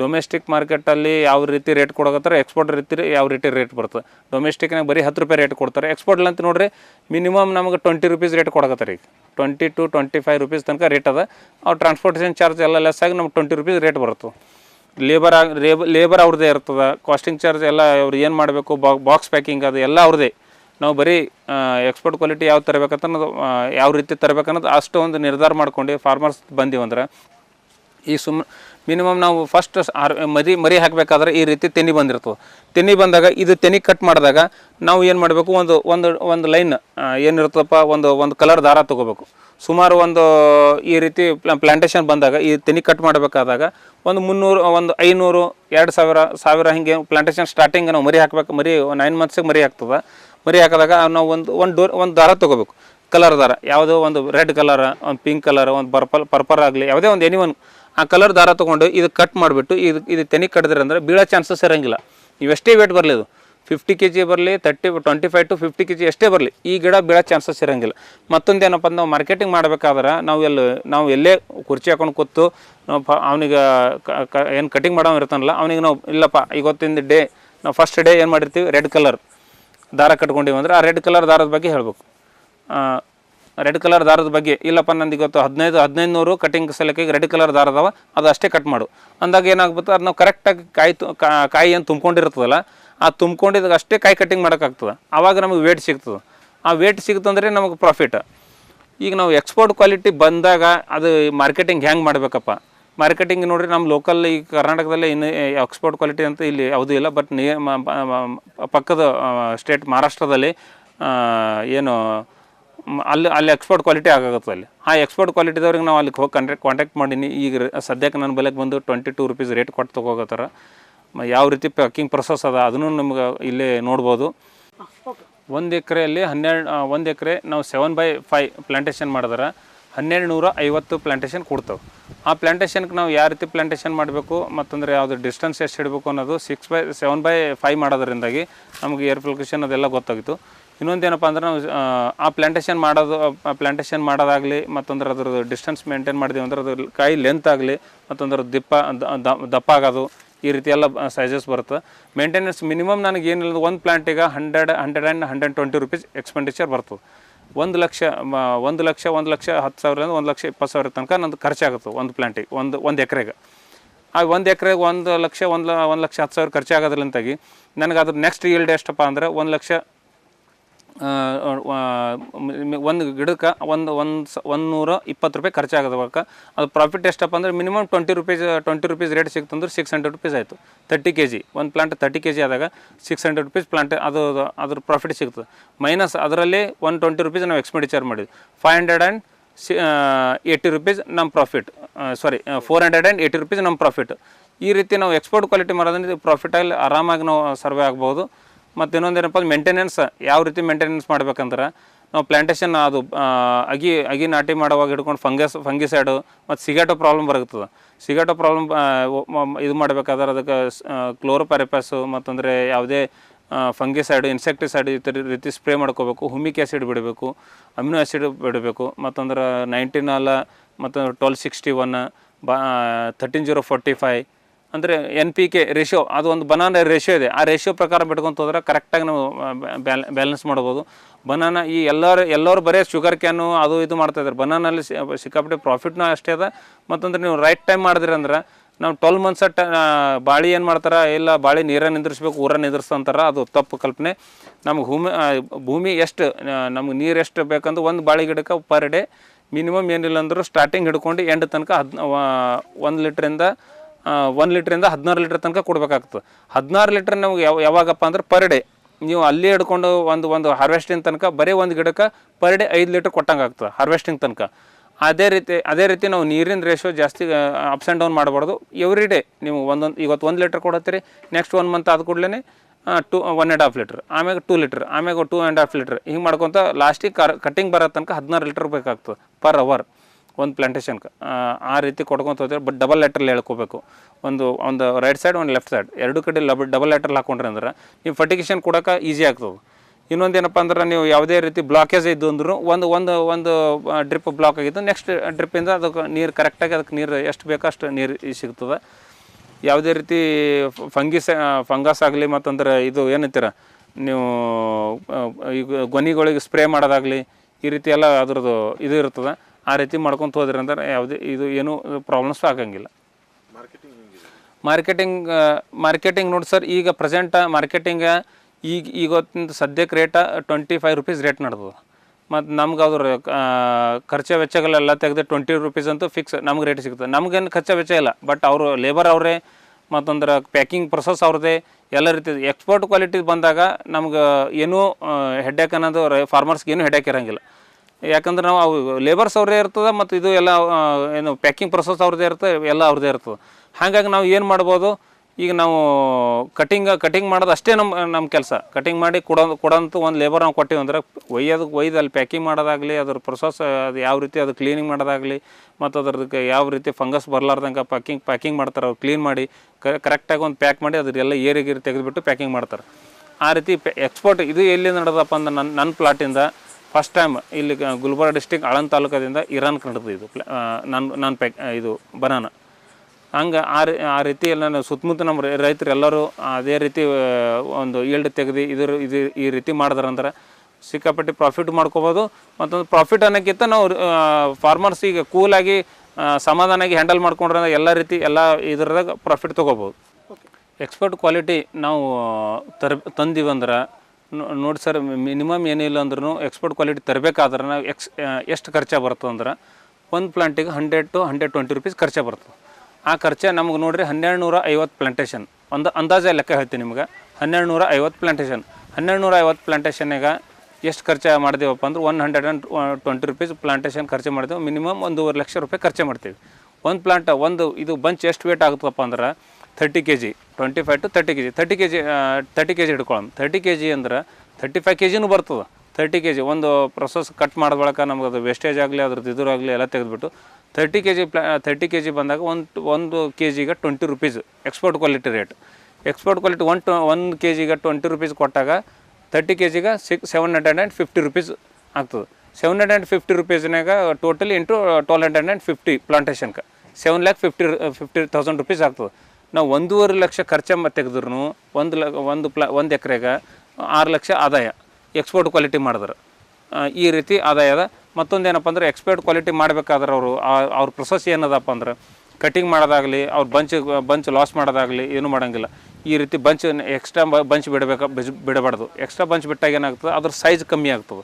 ಡೊಮೆಸ್ಟಿಕ್ ಮಾರ್ಕೆಟಲ್ಲಿ ಯಾವ ರೀತಿ ರೇಟ್ ಕೊಡಕತ್ತಾರೆ ಎಕ್ಸ್ಪೋರ್ಟ್ ರೀತಿ ಯಾವ ರೀತಿ ರೇಟ್ ಬರ್ತದೆ. ಡೊಮೆಸ್ಟಿಕ್ನಾಗ ಬರೀ ಹತ್ತು ರೂಪಾಯಿ ರೇಟ್ ಕೊಡ್ತಾರೆ. ಎಕ್ಸ್ಪೋರ್ಟ್ಲಂತ ನೋಡ್ರಿ ಮಿನಿಮಮ್ ನಮಗೆ ಟ್ವೆಂಟಿ ರುಪೀಸ್ ರೇಟ್ ಕೊಡಕತ್ತಾರೆ ಈಗ. Twenty to twenty five rupees ತನಕ ರೇಟ್ ಅದ. ಅವ್ರು ಟ್ರಾನ್ಸ್ಪೋರ್ಟೇಷನ್ ಚಾರ್ಜ್ ಎಲ್ಲ ಲೆಸ್ ಆಗಿ ನಮ್ಗೆ ಟ್ವೆಂಟಿ ರುಪೀಸ್ ರೇಟ್ ಬರ್ತದೆ. ಲೇಬರ್ ಲೇಬರ್ ಅವ್ರದ್ದೇ ಇರ್ತದೆ. ಕಾಸ್ಟಿಂಗ್ ಚಾರ್ಜ್ ಎಲ್ಲ ಅವ್ರು ಏನು ಮಾಡಬೇಕು? ಬಾಕ್ಸ್ ಪ್ಯಾಕಿಂಗ್ ಅದು ಎಲ್ಲ ಅವ್ರದ್ದೇ. ನಾವು ಬರೀ ಎಕ್ಸ್ಪೋರ್ಟ್ ಕ್ವಾಲಿಟಿ ಯಾವ ತರಬೇಕಂತ ಯಾವ ರೀತಿ ತರಬೇಕನ್ನೋದು ಅಷ್ಟು ಒಂದು ನಿರ್ಧಾರ ಮಾಡ್ಕೊಂಡು ಫಾರ್ಮರ್ಸ್ ಬಂದಿವಂದ್ರೆ ಈ ಸುಮ್ ಮಿನಿಮಮ್ ನಾವು ಫಸ್ಟ್ ಮರಿ ಮರಿ ಹಾಕಬೇಕಾದ್ರೆ ಈ ರೀತಿ ತೆನಿ ಬಂದಿರ್ತವೆ. ತೆನಿ ಬಂದಾಗ ಇದು ತೆನಿ ಕಟ್ ಮಾಡಿದಾಗ ನಾವು ಏನು ಮಾಡಬೇಕು? ಒಂದು ಒಂದು ಒಂದು ಲೈನ್ ಏನಿರ್ತದಪ್ಪ ಒಂದು ಒಂದು ಕಲರ್ ದಾರ ತೊಗೋಬೇಕು. ಸುಮಾರು ಒಂದು, ಈ ರೀತಿ ಪ್ಲಾಂಟೇಶನ್ ಬಂದಾಗ ಈ ತೆನಿ ಕಟ್ ಮಾಡಬೇಕಾದಾಗ ಒಂದು ಮುನ್ನೂರು, ಒಂದು ಐನೂರು, ಎರಡು ಸಾವಿರ ಸಾವಿರ ಹಿಂಗೆ ಪ್ಲಾಂಟೇಶನ್ ಸ್ಟಾರ್ಟಿಂಗ್ ನಾವು ಮರಿ ಹಾಕ್ಬೇಕು, ಮರಿ ನೈನ್ ಮಂತ್ಸಿಗೆ ಮರಿ ಆಗ್ತದೆ. ಮರಿ ಹಾಕಿದಾಗ ನಾವು ಒಂದು ಒಂದು ಡೋರ್ ಒಂದು ದಾರ ತೊಗೋಬೇಕು. ಕಲರ್ ದಾರ, ಯಾವುದೋ ಒಂದು ರೆಡ್ ಕಲರ್ ಒಂದು ಪಿಂಕ್ ಕಲರ್ ಒಂದು ಪರ್ಪಲ್ ಪರ್ಪಲ್ ಆಗಲಿ, ಯಾವುದೇ ಒಂದು ಎನಿ ಒಂದು ಆ ಕಲರ್ ದಾರ ತೊಗೊಂಡು ಇದು ಕಟ್ ಮಾಡಿಬಿಟ್ಟು ಇದು ಇದು ತೆನಿ ಕಟ್ಟಿದ್ರೆ ಅಂದರೆ ಬೀಳೋ ಚಾನ್ಸಸ್ ಇರೋಂಗಿಲ್ಲ. ಇವೆಷ್ಟೇ ವೇಟ್ ಬರಲಿ ಅದು. ಫಿಫ್ಟಿ ಕೆ ಜಿ ಬರಲಿ thirty twenty five to fifty K G ಎಷ್ಟೇ ಬರಲಿ, ಈ ಗಿಡ ಬೀಳೋ ಚಾನ್ಸಸ್ ಇರೋಂಗಿಲ್ಲ. ಮತ್ತೊಂದು ಏನಪ್ಪ ಅಂದ್ರೆ ನಾವು ಮಾರ್ಕೆಟಿಂಗ್ ಮಾಡಬೇಕಾದ್ರೆ ನಾವು ಎಲ್ಲಿ, ನಾವು ಎಲ್ಲೇ ಕುರ್ಚಿ ಹಾಕೊಂಡು ಕೂತು, ನಾವು ಪ ಅವನಿಗೆ ಏನು ಕಟಿಂಗ್ ಮಾಡೋ ಇರ್ತಾನಲ್ಲ, ಅವನಿಗೆ ನಾವು, ಇಲ್ಲಪ್ಪ ಇವತ್ತಿನ ಡೇ ನಾವು ಫಸ್ಟ್ ಡೇ ಏನು ಮಾಡಿರ್ತೀವಿ? ರೆಡ್ ಕಲರ್ ದಾರ ಕಟ್ಕೊಂಡಿವಿ ಅಂದ್ರೆ ಆ ರೆಡ್ ಕಲರ್ ದಾರದ ಬಗ್ಗೆ ಹೇಳಬೇಕು. ರೆಡ್ ಕಲರ್ ದಾರದ ಬಗ್ಗೆ ಇಲ್ಲಪ್ಪ ನಂದು ಇವತ್ತು ಹದಿನೈದು ಹದಿನೈದು ನೂರು ಕಟಿಂಗ್ ಸಲಕ್ಕೆ ರೆಡ್ ಕಲರ್ ದಾರ ಅದು ಅಷ್ಟೇ ಕಟ್ ಮಾಡು. ಅಂದಾಗ ಏನಾಗ್ಬಿಟ್ಟು ಅದು ನಾವು ಕರೆಕ್ಟಾಗಿ ಕಾಯಿ ಕಾಯಿ ಏನು ತುಂಬ್ಕೊಂಡಿರ್ತದಲ್ಲ, ಆ ತುಂಬ್ಕೊಂಡಿದಾಗ ಅಷ್ಟೇ ಕಾಯಿ ಕಟಿಂಗ್ ಮಾಡೋಕ್ಕಾಗ್ತದೆ. ಆವಾಗ ನಮಗೆ ವೇಟ್ ಸಿಗ್ತದೆ. ಆ ವೇಟ್ ಸಿಗ್ತಂದ್ರೆ ನಮಗೆ ಪ್ರಾಫಿಟ್ ಈಗ ನಾವು ಎಕ್ಸ್ಪೋರ್ಟ್ ಕ್ವಾಲಿಟಿ ಬಂದಾಗ ಅದು ಮಾರ್ಕೆಟಿಂಗ್ ಹೆಂಗೆ ಮಾಡಬೇಕಪ್ಪ? ಮಾರ್ಕೆಟಿಂಗ್ ನೋಡಿರಿ ನಮ್ಮ ಲೋಕಲ್ ಈಗ ಕರ್ನಾಟಕದಲ್ಲೇ ಇನ್ನು ಎಕ್ಸ್ಪೋರ್ಟ್ ಕ್ವಾಲಿಟಿ ಅಂತ ಇಲ್ಲಿ ಯಾವುದೂ ಇಲ್ಲ ಬಟ್ ನಿಯ ಪಕ್ಕದ ಸ್ಟೇಟ್ ಮಹಾರಾಷ್ಟ್ರದಲ್ಲಿ ಏನು ಅಲ್ಲಿ ಅಲ್ಲಿ ಎಕ್ಸ್ಪೋರ್ಟ್ ಕ್ವಾಲಿಟಿ ಆಗಾಗುತ್ತೆ ಅಲ್ಲಿ. ಆ ಎಕ್ಸ್ಪೋರ್ಟ್ ಕ್ವಾಲಿಟಿದವ್ರಿಗೆ ನಾವು ಅಲ್ಲಿಗೆ ಹೋಗಿ ಕಾಂಟ್ಯಾಕ್ಟ್ ಕಾಂಟ್ಯಾಕ್ಟ್ ಮಾಡೀನಿ. ಈಗ ಸದ್ಯಕ್ಕೆ ನನ್ನ ಬೆಲೆಗೆ ಬಂದು ಟ್ವೆಂಟಿ ಟೂ ರುಪೀಸ್ ರೇಟ್ ಕೊಟ್ಟು ತೊಗೋಗತ್ತಾರ ಯಾವ ರೀತಿ ಪ್ಯಾಕಿಂಗ್ ಪ್ರೊಸೆಸ್ ಅದ ಅದನ್ನು ನಮ್ಗೆ ಇಲ್ಲೇ ನೋಡ್ಬೋದು. ಒಂದು ಎಕರೆಯಲ್ಲಿ ಹನ್ನೆರಡು ಒಂದು ಎಕರೆ ನಾವು ಸೆವೆನ್ ಬೈ ಫೈ ಪ್ಲಾಂಟೇಷನ್ ಮಾಡಿದ್ರೆ. ಹನ್ನೆರಡು ನೂರ ಐವತ್ತು ಪ್ಲಾಂಟೇಷನ್ ಕೊಡ್ತವೆ. ಆ ಪ್ಲಾಂಟೇಷನ್ಗೆ ನಾವು ಯಾವ ರೀತಿ ಪ್ಲಾಂಟೇಷನ್ ಮಾಡಬೇಕು, ಮತ್ತಂದರೆ ಯಾವುದು ಡಿಸ್ಟೆನ್ಸ್ ಎಷ್ಟು ಇಡಬೇಕು ಅನ್ನೋದು six by seven by five ಮಾಡೋದ್ರಿಂದಾಗಿ ನಮಗೆ ಏರ್ ಪೊಲ್ಯೂಷನ್ ಅದೆಲ್ಲ ಗೊತ್ತಾಗಿತ್ತು. ಇನ್ನೊಂದೇನಪ್ಪ ಅಂದ್ರೆ ನಾವು ಆ, ಪ್ಲಾಂಟೇಶನ್ ಮಾಡೋದು ಪ್ಲಾಂಟೇಶನ್ ಮಾಡೋದಾಗಲಿ ಮತ್ತೊಂದ್ರೆ ಅದ್ರದ್ದು ಡಿಸ್ಟೆನ್ಸ್ ಮೇಂಟೈನ್ ಮಾಡಿದೀವಿ ಅಂದ್ರೆ ಅದ್ರ ಕಾಯಿ ಲೆಂತ್ ಆಗಲಿ ಮತ್ತೊಂದ್ರ ದಿಪ್ಪ ದಪ್ಪ ಆಗೋದು ಈ ರೀತಿ ಎಲ್ಲ ಸೈಜಸ್ ಬರುತ್ತೆ. ಮೇಂಟೆನೆನ್ಸ್ ಮಿನಿಮಮ್ ನನಗೆ ಏನಿಲ್ಲ ಒಂದು ಪ್ಲಾಂಟಿಗೆ hundred hundred and hundred twenty rupees expenditure ಬರ್ತದೆ. ಒಂದು ಲಕ್ಷ ಒಂದು ಲಕ್ಷ ಒಂದು ಲಕ್ಷ ಹತ್ತು ಸಾವಿರದಿಂದ ಒಂದು ಲಕ್ಷ ಇಪ್ಪತ್ತು ಸಾವಿರ ತನಕ ನಂದು ಖರ್ಚಾಗುತ್ತೆ ಒಂದು ಪ್ಲಾಂಟಿಗೆ ಒಂದು ಒಂದು ಎಕರೆಗೆ. ಆ ಒಂದು ಎಕರೆಗೆ ಒಂದು ಲಕ್ಷ ಒಂದು ಒಂದು ಲಕ್ಷ ಹತ್ತು ಸಾವಿರ ಖರ್ಚಾಗೋದ್ರಿಂದಾಗಿ ನನಗೆ ಅದ್ರ ನೆಕ್ಸ್ಟ್ ಈಲ್ಡ್ ಎಷ್ಟಪ್ಪ ಅಂದರೆ ಒಂದು ಲಕ್ಷ ಒಂದು ಗಿಡಕ್ಕೆ ಒಂದು ಒಂದು ಸ ಒಂದು ನೂರ ಇಪ್ಪತ್ತು ರೂಪಾಯಿ ಖರ್ಚಾಗೋದವಾಗ ಅದು ಪ್ರಾಫಿಟ್ ಎಷ್ಟಪ್ಪ ಅಂದರೆ minimum twenty rupees twenty rupees rate ಸಿಕ್ತಂದ್ರೆ six hundred rupees ಆಯಿತು. ತರ್ಟಿ ಕೆ ಜಿ ಒಂದು ಪ್ಲಾಂಟ್ ತರ್ಟಿ ಕೆ ಜಿ ಆದಾಗ ಸಿಕ್ಸ್ ಹಂಡ್ರೆಡ್ ರುಪೀಸ್ ಪ್ಲಾಂಟ್ ಅದು, ಅದು- ಅದ್ರ ಪ್ರಾಫಿಟ್ ಸಿಗ್ತದೆ. ಮೈನಸ್ ಅದರಲ್ಲಿ ಒನ್ ಟ್ವೆಂಟಿ ರುಪೀಸ್ ನಾವು ಎಕ್ಸ್ಪೆಂಡಿಚರ್ ಮಾಡಿದ್ವಿ. ಫೈವ್ ಹಂಡ್ರೆಡ್ ಆ್ಯಂಡ್ ಸಿ ಏಯ್ಟಿ ರುಪೀಸ್ ನಮ್ಮ profit sorry four hundred and eighty rupees ನಮ್ಮ ಪ್ರಾಫಿಟ್ ಈ ರೀತಿ ನಾವು ಎಕ್ಸ್ಪೋರ್ಟ್ ಕ್ವಾಲಿಟಿ ಮಾಡೋದ್ರಿಂದ ಪ್ರಾಫಿಟಲ್ಲಿ ಆರಾಮಾಗಿ ನಾವು ಸರ್ವೆ ಆಗ್ಬೋದು. ಮತ್ತು ಇನ್ನೊಂದೇನಪ್ಪ ಮೇಂಟೆನೆನ್ಸ್ ಯಾವ ರೀತಿ ಮೇಂಟೆನೆನ್ಸ್ ಮಾಡ್ಬೇಕಂದ್ರೆ, ನಾವು ಪ್ಲಾಂಟೇಶನ್ ಅದು ಅಗಿ ಅಗಿ ನಾಟಿ ಮಾಡುವಾಗ ಹಿಡ್ಕೊಂಡು ಫಂಗಸ್ ಫಂಗಿಸೈಡು ಮತ್ತು ಸಿಗಾಟೋ ಪ್ರಾಬ್ಲಮ್ ಬರುತ್ತದೆ ಸಿಗಾಟೋ ಪ್ರಾಬ್ಲಮ್ ಇದು ಮಾಡಬೇಕಾದ್ರೆ ಅದಕ್ಕೆ ಕ್ಲೋರೋಪ್ಯಾರಿಪಾಸು ಮತ್ತಂದರೆ ಯಾವುದೇ ಫಂಗಿಸೈಡ್ ಇನ್ಸೆಕ್ಟಿಸೈಡ್ ಈ ಥರ ರೀತಿ ಸ್ಪ್ರೇ ಮಾಡ್ಕೋಬೇಕು ಹುಮಿಕ್ ಆ್ಯಸಿಡ್ ಬಿಡಬೇಕು ಅಮಿನೋ ಆ್ಯಸಿಡ್ ಬಿಡಬೇಕು, ಮತ್ತಂದ್ರೆ ನೈಂಟಿನಾಲ ಮತ್ತು ಟ್ವೆಲ್ ಸಿಕ್ಸ್ಟಿ ಒನ್ ಬಾ ತರ್ಟೀನ್ ಜೀರೋ ಫೋರ್ಟಿ ಫೈ ಅಂದರೆ ಎನ್ ಪಿ ಕೆ ರೇಷಿಯೋ ಅದು ಒಂದು ಬನಾನ ರೇಷಿಯೋ ಇದೆ. ಆ ರೇಷಿಯೋ ಪ್ರಕಾರ ಬಿಟ್ಕೊಂತ ಹೋದ್ರೆ ಕರೆಕ್ಟಾಗಿ ನಾವು ಬ್ಯಾಲೆನ್ಸ್ ಮಾಡ್ಬೋದು. ಬನಾನ ಈ ಎಲ್ಲರ, ಎಲ್ಲರೂ ಬರೀ ಶುಗರ್ ಕ್ಯಾನು ಅದು ಇದು ಮಾಡ್ತಾ ಇದ್ದಾರೆ ಬನಾನಲ್ಲಿ ಸಿಕ್ಕಾಪಟ್ಟೆ ಪ್ರಾಫಿಟ್ನೂ ಅಷ್ಟೇ ಅದ. ಮತ್ತಂದ್ರೆ ನೀವು ರೈಟ್ ಟೈಮ್ ಮಾಡಿದ್ರಿ ಅಂದ್ರೆ, ನಾವು ಟ್ವೆಲ್ ಮಂತ್ಸ್ ಟ ಬಾಳಿ ಏನು ಮಾಡ್ತಾರೆ? ಇಲ್ಲ ಬಾಳಿ ನೀರ ನಿಂದ್ರಿಸ್ಬೇಕು, ಊರ ನಿಂದ್ರಿಸ್ತಂತಾರ? ಅದು ತಪ್ಪು ಕಲ್ಪನೆ. ನಮ್ಗೆ ಭೂಮಿ ಭೂಮಿ ಎಷ್ಟು ನಮ್ಗೆ ನೀರು ಎಷ್ಟು ಬೇಕಂದ್ರೆ ಒಂದು ಬಾಳಿ ಗಿಡಕ್ಕೆ ಪರ್ ಡೇ ಮಿನಿಮಮ್ ಏನಿಲ್ಲ ಅಂದರೂ ಸ್ಟಾರ್ಟಿಂಗ್ ಹಿಡ್ಕೊಂಡು ಎಂಡ್ ತನಕ ಹದ್ ಒಂದು ಲೀಟ್ರಿಂದ ಒಂದು ಲೀಟ್ರಿಂದ ಹದಿನಾರು ಲೀಟ್ರ್ ತನಕ ಕೊಡಬೇಕಾಗ್ತದೆ. ಹದಿನಾರು ಲೀಟ್ರ್ ನಮಗೆ ಯಾವ, ಯಾವಾಗಪ್ಪ ಅಂದ್ರೆ ಪರ್ ಡೇ ನೀವು ಅಲ್ಲೇ ಹಿಡ್ಕೊಂಡು ಒಂದು ಒಂದು ಹಾರ್ವೆಸ್ಟಿಂಗ್ ತನಕ ಬರೀ ಒಂದು ಗಿಡಕ್ಕೆ ಪರ್ ಡೇ ಐದು ಲೀಟ್ರ್ ಕೊಟ್ಟಂಗೆ ಆಗ್ತದೆ ಹಾರ್ವೆಸ್ಟಿಂಗ್ ತನಕ. ಅದೇ ರೀತಿ ಅದೇ ರೀತಿ ನಾವು ನೀರಿನ ರೇಷೋ ಜಾಸ್ತಿ ಅಪ್ಸ್ ಆ್ಯಂಡ್ ಡೌನ್ ಮಾಡಬಾರ್ದು. ಎವ್ರಿ ಡೇ ನೀವು ಒಂದೊಂದು, ಇವತ್ತು ಒಂದು ಲೀಟ್ರ್ ಕೊಡತ್ತೀರಿ ನೆಕ್ಸ್ಟ್ ಒನ್ ಮಂತ್ ಆದ ಕೂಡಲೇ to one and half litre, ಆಮ್ಯಾಗ ಟೂ ಲೀಟ್ರ್, ಆಮ್ಯಾಗ ಟೂ ಆ್ಯಂಡ್ ಹಾಫ್ ಲೀಟ್ರ್. ಹಿಂಗೆ ಮಾಡ್ಕೊತ ಲಾಸ್ಟಿಗೆ ಕಟ್ಟಿಂಗ್ ಬರೋ ತನಕ ಹದಿನಾರು ಲೀಟ್ರ್ ಬೇಕಾಗ್ತದೆ ಪರ್ ಅವರ್ ಒಂದು ಪ್ಲಾಂಟೇಶನ್ಗೆ ಆ ರೀತಿ ಕೊಡ್ಕೊಂತ ಹೋದ್ರೆ ಬಟ್ ಡಬಲ್ ಲೆಟ್ರಲ್ಲಿ ಹೇಳ್ಕೋಬೇಕು ಒಂದು ಒಂದು ರೈಟ್ ಸೈಡ್ ಒಂದು ಲೆಫ್ಟ್ ಸೈಡ್ ಎರಡು ಕಡೆ ಲಬ್ ಡಬಲ್ ಲೆಟ್ರಲ್ಲಿ ಹಾಕೊಂಡ್ರಿ ಅಂದ್ರೆ ನೀವು ಫರ್ಟಿಗೇಷನ್ ಕೊಡೋಕೆ ಈಸಿ ಆಗ್ತದೆ. ಇನ್ನೊಂದೇನಪ್ಪ ಅಂದ್ರೆ ನೀವು ಯಾವುದೇ ರೀತಿ ಬ್ಲಾಕೇಜ್ ಇದ್ದು ಅಂದ್ರೂ ಒಂದು ಒಂದು ಒಂದು ಡ್ರಿಪ್ ಬ್ಲಾಕ್ ಆಗಿದ್ದು ನೆಕ್ಸ್ಟ್ ಡ್ರಿಪ್ಪಿಂದ ಅದಕ್ಕೆ ನೀರು ಕರೆಕ್ಟಾಗಿ ಅದಕ್ಕೆ ನೀರು ಎಷ್ಟು ಬೇಕೋ ಅಷ್ಟು ನೀರು ಸಿಗ್ತದೆ. ಯಾವುದೇ ರೀತಿ ಫಂಗಿಸ್ ಫಂಗಸ್ ಆಗಲಿ ಮತ್ತಂದ್ರೆ ಇದು ಏನಂತೀರ, ನೀವು ಈಗ ಗೊನಿಗಳಿಗೆ ಸ್ಪ್ರೇ ಮಾಡೋದಾಗಲಿ ಈ ರೀತಿ ಎಲ್ಲ ಅದ್ರದ್ದು ಇದು ಇರ್ತದೆ. ಆ ರೀತಿ ಮಾಡ್ಕೊಂತ ಹೋದ್ರಿ ಅಂದ್ರೆ ಯಾವುದೇ ಇದು ಏನೂ ಪ್ರಾಬ್ಲಮ್ಸ್ ಆಗಂಗಿಲ್ಲ. ಮಾರ್ಕೆಟಿಂಗ್ ಮಾರ್ಕೆಟಿಂಗ್ ನೋಡಿ ಸರ್ ಈಗ ಪ್ರೆಸೆಂಟ್ ಮಾರ್ಕೆಟಿಂಗ್ ಈಗ ಈಗ ಸದ್ಯಕ್ಕೆ rate twenty five rupees rate ನಡ್ದದ. ಮತ್ತು ನಮ್ಗೆ ಅದ್ರ ಖರ್ಚು ವೆಚ್ಚಗಳೆಲ್ಲ ತೆಗೆದು ಟ್ವೆಂಟಿ ರುಪೀಸ್ ಅಂತೂ ಫಿಕ್ಸ್ ನಮ್ಗೆ ರೇಟ್ ಸಿಗ್ತದೆ. ನಮ್ಗೇನು ಖರ್ಚು ವೆಚ್ಚ ಇಲ್ಲ ಬಟ್ ಅವರು ಲೇಬರ್ ಅವರೇ ಮತ್ತಂದ್ರೆ ಪ್ಯಾಕಿಂಗ್ ಪ್ರೊಸೆಸ್ ಅವ್ರದ್ದೇ ಎಲ್ಲ ರೀತಿ ಎಕ್ಸ್ಪೋರ್ಟ್ ಕ್ವಾಲಿಟಿ ಬಂದಾಗ ನಮ್ಗೆ ಏನೂ ಹೆಡ್ಯಾಕ್ ಅನ್ನೋದು ಫಾರ್ಮರ್ಸ್ಗೆ ಏನೂ ಹೆಡ್ಯಾಕ್ ಇರೋಂಗಿಲ್ಲ. ಯಾಕಂದ್ರೆ ನಾವು ಅವು ಲೇಬರ್ಸ್ ಅವ್ರದೇ ಇರ್ತದೆ ಮತ್ತು ಇದು ಎಲ್ಲ ಏನು ಪ್ಯಾಕಿಂಗ್ ಪ್ರೊಸೆಸ್ ಅವ್ರದ್ದೇ ಇರ್ತದೆ, ಎಲ್ಲ ಅವ್ರದ್ದೇ ಇರ್ತದೆ. ಹಾಗಾಗಿ ನಾವು ಏನು ಮಾಡ್ಬೋದು, ಈಗ ನಾವು ಕಟಿಂಗ್ ಕಟಿಂಗ್ ಮಾಡೋದು ಅಷ್ಟೇ ನಮ್ಮ ನಮ್ಮ ಕೆಲಸ. ಕಟಿಂಗ್ ಮಾಡಿ ಕೊಡೋ ಕೊಡೋಂಥ ಒಂದು ಲೇಬರ್ ನಾವು ಕೊಟ್ಟಿವಿ ಅಂದ್ರೆ ಒಯ್ಯೋದು, ಒಯ್ದು ಅಲ್ಲಿ ಪ್ಯಾಕಿಂಗ್ ಮಾಡೋದಾಗಲಿ, ಅದ್ರ ಪ್ರೊಸೆಸ್ ಅದು ಯಾವ ರೀತಿ ಅದು ಕ್ಲೀನಿಂಗ್ ಮಾಡೋದಾಗಲಿ, ಮತ್ತು ಅದ್ರದಕ್ಕೆ ಯಾವ ರೀತಿ ಫಂಗಸ್ ಬರಲಾರ್ದಂಗೆ ಪ್ಯಾಕಿಂಗ್ ಪ್ಯಾಕಿಂಗ್ ಮಾಡ್ತಾರೆ ಅವ್ರು ಕ್ಲೀನ್ ಮಾಡಿ ಕರೆಕ್ಟಾಗಿ ಒಂದು ಪ್ಯಾಕ್ ಮಾಡಿ ಅದ್ರೆಲ್ಲ ಏರಿ ಗೀರಿ ತೆಗೆದುಬಿಟ್ಟು ಪ್ಯಾಕಿಂಗ್ ಮಾಡ್ತಾರೆ. ಆ ರೀತಿ ಎಕ್ಸ್ಪೋರ್ಟ್ ಇದು ಎಲ್ಲಿ ನಡೆದಪ್ಪ ಅಂದ್ರೆ ನನ್ನ ನನ್ನ ಪ್ಲಾಟಿಂದ ಫಸ್ಟ್ ಟೈಮ್ ಇಲ್ಲಿ ಗುಲ್ಬರ್ಗ ಡಿಸ್ಟಿಕ್ ಆಳನ್ ತಾಲೂಕದಿಂದ ಇರಾನ್ಗೆ ಕಂಡದ್ದು ಇದು ಪ್ಲ ನಾನು ನನ್ನ ಪ್ಯಾಕ್ ಇದು ಬನಾನ ಹಂಗೆ ಆ ರೀ ಆ ರೀತಿ ಎಲ್ಲ ಸುತ್ತಮುತ್ತ ನಮ್ಮ ರೈತರು ಎಲ್ಲರೂ ಅದೇ ರೀತಿ ಒಂದು ಈಲ್ಡ್ ತೆಗೆದು ಇದ್ರ ಇದು ಈ ರೀತಿ ಮಾಡಿದ್ರಂದ್ರೆ ಸಿಕ್ಕಾಪಟ್ಟೆ ಪ್ರಾಫಿಟ್ ಮಾಡ್ಕೋಬೋದು. ಮತ್ತೊಂದು ಪ್ರಾಫಿಟ್ ಅನ್ನೋಕ್ಕಿಂತ ನಾವು ಫಾರ್ಮರ್ಸ್ ಈಗ ಕೂಲಾಗಿ ಸಮಾಧಾನಾಗಿ ಹ್ಯಾಂಡಲ್ ಮಾಡ್ಕೊಂಡ್ರೆ ಎಲ್ಲ ರೀತಿ ಎಲ್ಲ ಇದ್ರದಾಗ ಪ್ರಾಫಿಟ್ ತೊಗೋಬೋದು. ಎಕ್ಸ್ಪರ್ಟ್ ಕ್ವಾಲಿಟಿ ನಾವು ತರ್ ತಂದೀವಂದ್ರೆ ನೋಡಿ ಸರ್ ಮಿನಿಮಮ್ ಏನಿಲ್ಲ ಅಂದ್ರೂ ಎಕ್ಸ್ಪೋರ್ಟ್ ಕ್ವಾಲಿಟಿ ತರಬೇಕಾದ್ರೆ ನಾವು ಎಕ್ಸ್ ಎಷ್ಟು ಖರ್ಚು ಬರ್ತದೆ ಅಂದ್ರೆ ಒಂದು ಪ್ಲಾಂಟಿಗೆ hundred to hundred twenty rupees ಖರ್ಚು ಬರ್ತದೆ ಆ ಖರ್ಚು ನಮ್ಗೆ ನೋಡ್ರಿ ಹನ್ನೆರಡು ನೂರ ಐವತ್ತು ಪ್ಲಾಂಟೇಷನ್ ಒಂದು ಅಂದಾಜೆ ಲೆಕ್ಕ ಹೇಳ್ತೀನಿ ನಿಮ್ಗೆ. ಹನ್ನೆರಡು ನೂರ ಐವತ್ತು ಪ್ಲಾಂಟೇಷನ್ ಹನ್ನೆರಡು ನೂರ ಐವತ್ತು ಪ್ಲಾಂಟೇಷನಿಗೆ ಎಷ್ಟು ಖರ್ಚು ಮಾಡಿದೆವಪ್ಪ ಅಂದ್ರೆ one hundred and twenty rupees plantation ಖರ್ಚು ಮಾಡಿದೆವು. ಮಿನಿಮಮ್ ಒಂದೂವರೆ ಲಕ್ಷ ರೂಪಾಯಿ ಖರ್ಚು ಮಾಡ್ತೀವಿ. ಒಂದು ಪ್ಲಾಂಟ್ ಒಂದು ಇದು ಬಂಚ್ ಎಷ್ಟು ವೇಟ್ ಆಗುತ್ತಪ್ಪ ಅಂದ್ರೆ thirty K G twenty five to thirty K G thirty K G thirty K G ಹಿಡ್ಕೊಳ್ಳೋಣ. Thirty K G ಅಂದ್ರೆ ತರ್ಟಿ ಫೈವ್ ಕೆ ಜಿನೂ ಬರ್ತದೆ. ತರ್ಟಿ ಕೆ ಜಿ ಒಂದು ಪ್ರೊಸೆಸ್ ಕಟ್ ಮಾಡಿದ ಬಳಿಕ ನಮ್ಗೆ ಅದು ವೇಸ್ಟೇಜ್ ಆಗಲಿ, ಅದ್ರದ್ದು ಇದ್ರಾಗಲಿ ಎಲ್ಲ ತೆಗೆದುಬಿಟ್ಟು ತರ್ಟಿ ಕೆ ಜಿ ಪ್ಲಾ ತರ್ಟಿ ಕೆ ಜಿ ಬಂದಾಗ ಒಂದು ಒಂದು ಕೆ ಜಿಗೆ twenty rupees export quality rate export quality one to one K ಜಿಗೆ ಟ್ವೆಂಟಿ ರುಪೀಸ್ ಕೊಟ್ಟಾಗ ತರ್ಟಿ ಕೆ ಜಿಗೆ six seven hundred and fifty rupees ಆಗ್ತದೆ. Seven hundred and fifty ರುಪೀಸ್ನಾಗ totally into twelve hundred and fifty ಪ್ಲಾಂಟೇಷನ್ಗೆ seven lakh fifty fifty thousand rupees ಆಗ್ತದೆ. ನಾವು ಒಂದೂವರೆ ಲಕ್ಷ ಖರ್ಚು ತೆಗೆದ್ರು ಒಂದು ಲ ಒಂದು ಪ್ಲ, ಒಂದು ಎಕರೆಗೆ ಆರು ಲಕ್ಷ ಆದಾಯ ಎಕ್ಸ್ಪೋರ್ಟ್ ಕ್ವಾಲಿಟಿ ಮಾಡಿದ್ರು. ಈ ರೀತಿ ಆದಾಯದ. ಮತ್ತೊಂದು ಏನಪ್ಪ ಅಂದ್ರೆ ಎಕ್ಸ್ಪೋರ್ಟ್ ಕ್ವಾಲಿಟಿ ಮಾಡಬೇಕಾದ್ರೆ ಅವರು ಅವ್ರ ಪ್ರೊಸೆಸ್ ಏನದಪ್ಪ ಅಂದ್ರೆ ಕಟಿಂಗ್ ಮಾಡೋದಾಗಲಿ, ಅವ್ರ ಬಂಚ್ ಬಂಚ್ ಲಾಸ್ ಮಾಡೋದಾಗಲಿ ಏನು ಮಾಡೋಂಗಿಲ್ಲ. ಈ ರೀತಿ ಬಂಚ್ ಎಕ್ಸ್ಟ್ರಾ ಬಂಚ್ ಬಿಡಬೇಕು, ಬಿಡಬಾರ್ದು. ಎಕ್ಸ್ಟ್ರಾ ಬಂಚ್ ಬಿಟ್ಟಾಗ ಏನಾಗ್ತದೆ? ಅದ್ರ ಸೈಜ್ ಕಮ್ಮಿ ಆಗ್ತದೆ.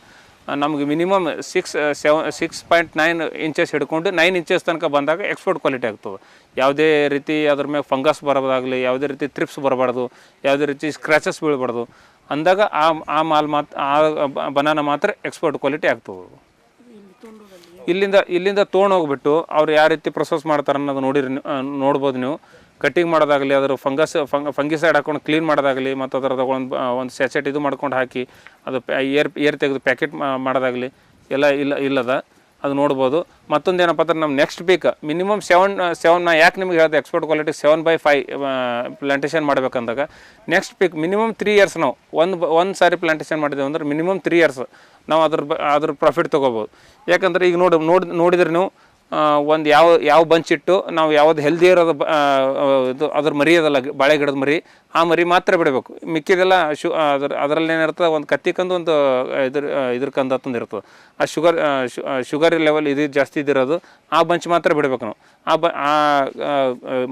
ನಮಗೆ minimum six seven six point nine inches ಹಿಡ್ಕೊಂಡು ನೈನ್ ಇಂಚಸ್ ತನಕ ಬಂದಾಗ ಎಕ್ಸ್ಪೋರ್ಟ್ ಕ್ವಾಲಿಟಿ ಆಗ್ತದೆ. ಯಾವುದೇ ರೀತಿ ಅದ್ರ ಮೇಲೆ ಫಂಗಸ್ ಬರೋದಾಗಲಿ ಯಾವುದೇ ರೀತಿ ತ್ರಿಪ್ಸ್ ಬರಬಾರ್ದು, ಯಾವುದೇ ರೀತಿ ಸ್ಕ್ರ್ಯಾಚಸ್ ಬೀಳಬಾರ್ದು, ಅಂದಾಗ ಆ ಆ ಮಾಲ್ ಮಾತ್ರ ಆ ಬನಾನ ಮಾತ್ರ ಎಕ್ಸ್ಪೋರ್ಟ್ ಕ್ವಾಲಿಟಿ ಆಗ್ತದೆ. ಇಲ್ಲಿಂದ ಇಲ್ಲಿಂದ ತೊಗೊಂಡೋಗ್ಬಿಟ್ಟು ಅವ್ರು ಯಾವ ರೀತಿ ಪ್ರೊಸೆಸ್ ಮಾಡ್ತಾರೆ ಅನ್ನೋದು ನೋಡಿರಿ ನೋಡ್ಬೋದು ನೀವು. ಕಟ್ಟಿಂಗ್ ಮಾಡೋದಾಗಲಿ, ಅದರ ಫಂಗಸ್ ಫಂಗ್ ಫಂಗಿಸೈಡ್ ಹಾಕೊಂಡು ಕ್ಲೀನ್ ಮಾಡೋದಾಗಲಿ, ಮತ್ತು ಅದರ ಒಂದು ಒಂದು ಸ್ಯಾಚೆಟ್ ಇದು ಮಾಡ್ಕೊಂಡು ಹಾಕಿ, ಅದು ಏರ್ ಏರ್ ತೆಗೆದು ಪ್ಯಾಕೆಟ್ ಮಾಡೋದಾಗಲಿ, ಎಲ್ಲ ಇಲ್ಲ, ಇಲ್ಲದ, ಅದು ನೋಡ್ಬೋದು. ಮತ್ತೊಂದು ಏನಪ್ಪ ಅಂದ್ರೆ ನಮ್ಮ next peak minimum seven seven ನಾ ಯಾಕೆ ನಿಮ್ಗೆ ಹೇಳಿದೆ export quality seven by five plantation ಮಾಡಬೇಕಂದಾಗ next peak minimum three years ನಾವು, ಒಂದು ಒಂದು ಸಾರಿ ಪ್ಲಾಂಟೇಷನ್ ಮಾಡಿದ್ದೇವೆ ಅಂದ್ರೆ ಮಿನಿಮಮ್ ತ್ರೀ ಇಯರ್ಸ್ ನಾವು ಅದ್ರ ಅದ್ರ ಪ್ರಾಫಿಟ್ ತೊಗೋಬೋದು. ಯಾಕಂದ್ರೆ ಈಗ ನೋಡಿ ನೋಡಿ, ನೋಡಿದ್ರೆ ನೀವು ಒಂದು ಯಾವ ಯಾವ ಬಂಚ್ ಇಟ್ಟು ನಾವು ಯಾವ್ದು ಹೆಲ್ದಿ ಇರೋದು ಇದು ಅದ್ರ ಮರಿ ಅದಲ್ಲ ಬಾಳೆ ಗಿಡದ ಮರಿ, ಆ ಮರಿ ಮಾತ್ರ ಬಿಡಬೇಕು. ಮಿಕ್ಕಿದೆಲ್ಲ ಶು ಅದ್ರ ಅದರಲ್ಲಿ ಏನಿರ್ತದೆ ಒಂದು ಕತ್ತಿ ಕಂದು ಒಂದು ಇದ್ರ ಇದ್ರ ಕಂದು ತಂದು ಇರ್ತದೆ. ಆ ಶುಗರ್ ಶುಗರ್ ಲೆವೆಲ್ ಇದು ಜಾಸ್ತಿ ಇದ್ದಿರೋದು ಆ ಬಂಚ್ ಮಾತ್ರ ಬಿಡಬೇಕು ನಾವು. ಆ ಬ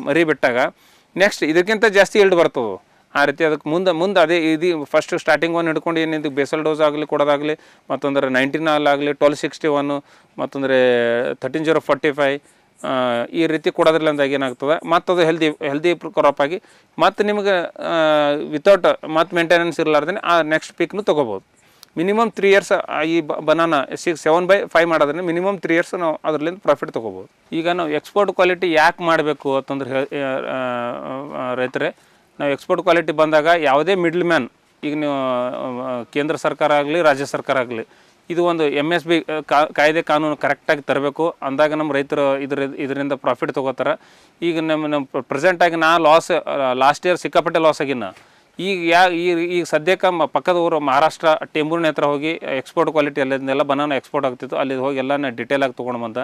ಮರಿ ಬಿಟ್ಟಾಗ ನೆಕ್ಸ್ಟ್ ಇದಕ್ಕಿಂತ ಜಾಸ್ತಿ ಇಲ್ಡ್ ಬರ್ತದೆ ಆ ರೀತಿ ಅದಕ್ಕೆ ಮುಂದೆ ಮುಂದೆ ಅದೇ ಇದು ಫಸ್ಟ್ ಸ್ಟಾರ್ಟಿಂಗ್ ಒನ್ ಹಿಡ್ಕೊಂಡು ಏನಿದು ಬೇಸಲ್ ಡೋಸ್ ಆಗಲಿ, ಕೊಡೋದಾಗಲಿ, ಮತ್ತೊಂದ್ರೆ ನೈನ್ಟೀನ್ ಆಗಲಿ ಟ್ವೆಲ್ ಸಿಕ್ಸ್ಟಿ ಒನ್ನು ಮತ್ತೊಂದರೆ ತರ್ಟೀನ್ ಜೀರೋ ಫಾರ್ಟಿ ಫೈ ಈ ರೀತಿ ಕೊಡೋದ್ರಲ್ಲಿಂದ ಏನಾಗ್ತದೆ. ಮತ್ತು ಅದು ಹೆಲ್ದಿ ಹೆಲ್ದಿ ಕ್ರಾಪ್ ಆಗಿ, ಮತ್ತು ನಿಮಗೆ ವಿತೌಟ್ ಮತ್ತು ಮೇಂಟೆನೆನ್ಸ್ ಇರಲಾರ್ದೇ ಆ ನೆಕ್ಸ್ಟ್ ಪೀಕ್ನು ತೊಗೋಬೋದು. ಮಿನಿಮಮ್ ತ್ರೀ ಇಯರ್ಸ್ ಈ banana six seven by five ಮಾಡೋದ್ರಿಂದ ಮಿನಿಮಮ್ ತ್ರೀ ಇಯರ್ಸ್ ನಾವು ಅದರಿಂದ ಪ್ರಾಫಿಟ್ ತೊಗೋಬೋದು. ಈಗ ನಾವು ಎಕ್ಸ್ಪೋರ್ಟ್ ಕ್ವಾಲಿಟಿ ಯಾಕೆ ಮಾಡಬೇಕು ಅಂತಂದ್ರೆ ರೈತರೇ ನಾವು ಎಕ್ಸ್ಪೋರ್ಟ್ ಕ್ವಾಲಿಟಿ ಬಂದಾಗ ಯಾವುದೇ ಮಿಡ್ಲ್ ಮ್ಯಾನ್ ಈಗ ನೀವು ಕೇಂದ್ರ ಸರ್ಕಾರ ಆಗಲಿ, ರಾಜ್ಯ ಸರ್ಕಾರ ಆಗಲಿ, ಇದು ಒಂದು ಎಂ ಎಸ್ ಬಿ ಕಾಯ್ದೆ ಕಾನೂನು ಕರೆಕ್ಟಾಗಿ ತರಬೇಕು. ಅಂದಾಗ ನಮ್ಮ ರೈತರು ಇದ್ರ, ಇದರಿಂದ ಪ್ರಾಫಿಟ್ ತೊಗೋತಾರೆ. ಈಗ ನಮ್ಮ ನಮ್ಮ ಪ್ರೆಸೆಂಟಾಗಿ ನಾ ಲಾಸ್ ಲಾಸ್ಟ್ ಇಯರ್ ಸಿಕ್ಕಾಪಟ್ಟೆ ಲಾಸ್ ಆಗಿನ ಈಗ ಯಾ ಈಗ ಸದ್ಯಕ್ಕೆ ಮ ಪಕ್ಕದ ಊರು ಮಹಾರಾಷ್ಟ್ರ ಟೆಂಬೂರಿನ ಹತ್ರ ಹೋಗಿ ಎಕ್ಸ್ಪೋರ್ಟ್ ಕ್ವಾಲಿಟಿ ಅಲ್ಲಿಂದೆಲ್ಲ ಬನಾನ ಎಕ್ಸ್ಪೋರ್ಟ್ ಆಗ್ತಿತ್ತು. ಅಲ್ಲಿ ಹೋಗಿ ಎಲ್ಲ ನಾನು ಡೀಟೇಲಾಗಿ ತೊಗೊಂಡು ಬಂದ.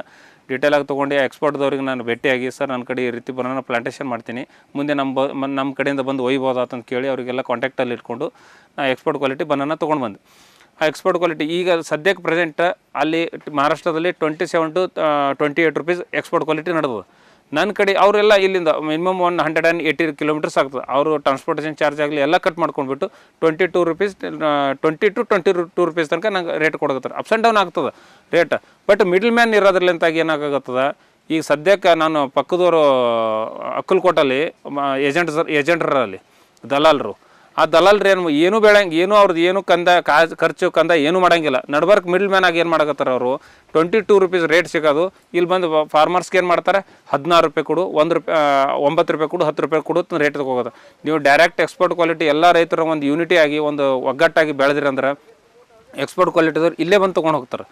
ಡೀಟೇಲಾಗಿ ತೊಗೊಂಡು ಎಕ್ಸ್ಪೋರ್ಟ್ದವ್ರಿಗೆ ನಾನು ಭೇಟಿಯಾಗಿ, ಸರ್ ನನ್ನ ಕಡೆ ಈ ರೀತಿ ಬನಾನ ಪ್ಲಾಂಟೇಷನ್ ಮಾಡ್ತೀನಿ. ಮುಂದೆ ನಮ್ಮ ಬ ನಮ್ಮ ಕಡೆಯಿಂದ ಬಂದು ಒಯ್ಬೋದಾ ಅಂತ ಕೇಳಿ ಅವರಿಗೆಲ್ಲ ಕಾಂಟ್ಯಾಕ್ಟಲ್ಲಿ ಇಟ್ಕೊಂಡು ನಾನು ಎಕ್ಸ್ಪೋರ್ಟ್ ಕ್ವಾಲಿಟಿ ಬನಾನ ತೊಗೊಂಡು ಬಂದೆ. ಆ ಎಕ್ಸ್ಪೋರ್ಟ್ ಕ್ವಾಲಿಟಿ ಈಗ ಸದ್ಯಕ್ಕೆ ಪ್ರೆಸೆಂಟ್ ಅಲ್ಲಿ ಮಹಾರಾಷ್ಟ್ರದಲ್ಲಿ twenty seven to twenty eight rupees export quality ನಡೆದು ನನ್ನ ಕಡೆ ಅವರೆಲ್ಲ ಇಲ್ಲಿಂದ minimum one hundred and eighty kilometres ಆಗ್ತದೆ. ಅವರು ಟ್ರಾನ್ಸ್ಪೋರ್ಟೇಷನ್ ಚಾರ್ಜ್ ಆಗಲಿ ಎಲ್ಲ ಕಟ್ ಮಾಡ್ಕೊಂಡ್ಬಿಟ್ಟು twenty two rupees twenty to twenty two rupees ತನಕ ನಂಗೆ ರೇಟ್ ಕೊಡಕತ್ತಾರೆ. ಅಪ್ಸ್ ಆ್ಯಂಡ್ ಡೌನ್ ಆಗ್ತದೆ ರೇಟ್ ಬಟ್ ಮಿಡ್ಲ್ ಮ್ಯಾನ್ ಇರೋದ್ರಲ್ಲಿಂತಾಗಿ ಏನಾಗತ್ತದ ಈಗ ಸದ್ಯಕ್ಕೆ ನಾನು ಪಕ್ಕದವರು ಅಕ್ಕಲ್ಕೋಟಲ್ಲಿ ಏಜೆಂಟ್ ಏಜೆಂಟ್ರಲ್ಲಿ ದಲಾಲರು ಆ ದಲ್ಲಾಲ್ರಿ ಏನು, ಏನೂ ಬೆಳಂಗ್ ಏನೂ ಅವ್ರದ್ದು ಏನು ಕಂದ ಖರ್ಚು ಕಂದ ಏನೂ ಮಾಡಂಗಿಲ್ಲ. ನಡ್ಬರ್ಕ್ ಮಿಡ್ಲ್ ಮ್ಯಾನ್ ಆಗಿ ಏನು ಮಾಡಕತ್ತಾರ ಅವರು? ಟ್ವೆಂಟಿ ಟೂ ರುಪೀಸ್ ರೇಟ್ ಸಿಗೋದು. ಇಲ್ಲಿ ಬಂದು ಫಾರ್ಮರ್ಸ್ಗೆ ಏನು ಮಾಡ್ತಾರೆ? ಹದಿನಾರು ರೂಪಾಯಿ ಕೊಡು, ಒಂದು ರೂಪಾಯಿ ಒಂಬತ್ತು ರೂಪಾಯಿ ಕೊಡು, ಹತ್ತು ರೂಪಾಯಿ ಕೊಡು ರೇಟ್ ತಗೋಗೋದು. ನೀವು ಡೈರೆಕ್ಟ್ ಎಕ್ಸ್ಪೋರ್ಟ್ ಕ್ವಾಲಿಟಿ ಎಲ್ಲ ರೈತರ ಒಂದು ಯೂನಿಟಿ ಆಗಿ, ಒಂದು ಒಗ್ಗಟ್ಟಾಗಿ ಬೆಳೆದಿರಂದ್ರೆ ಎಕ್ಸ್ಪೋರ್ಟ್ ಕ್ವಾಲಿಟಿದವ್ರು ಇಲ್ಲೇ ಬಂದು ತೊಗೊಂಡು ಹೋಗ್ತಾರೆ.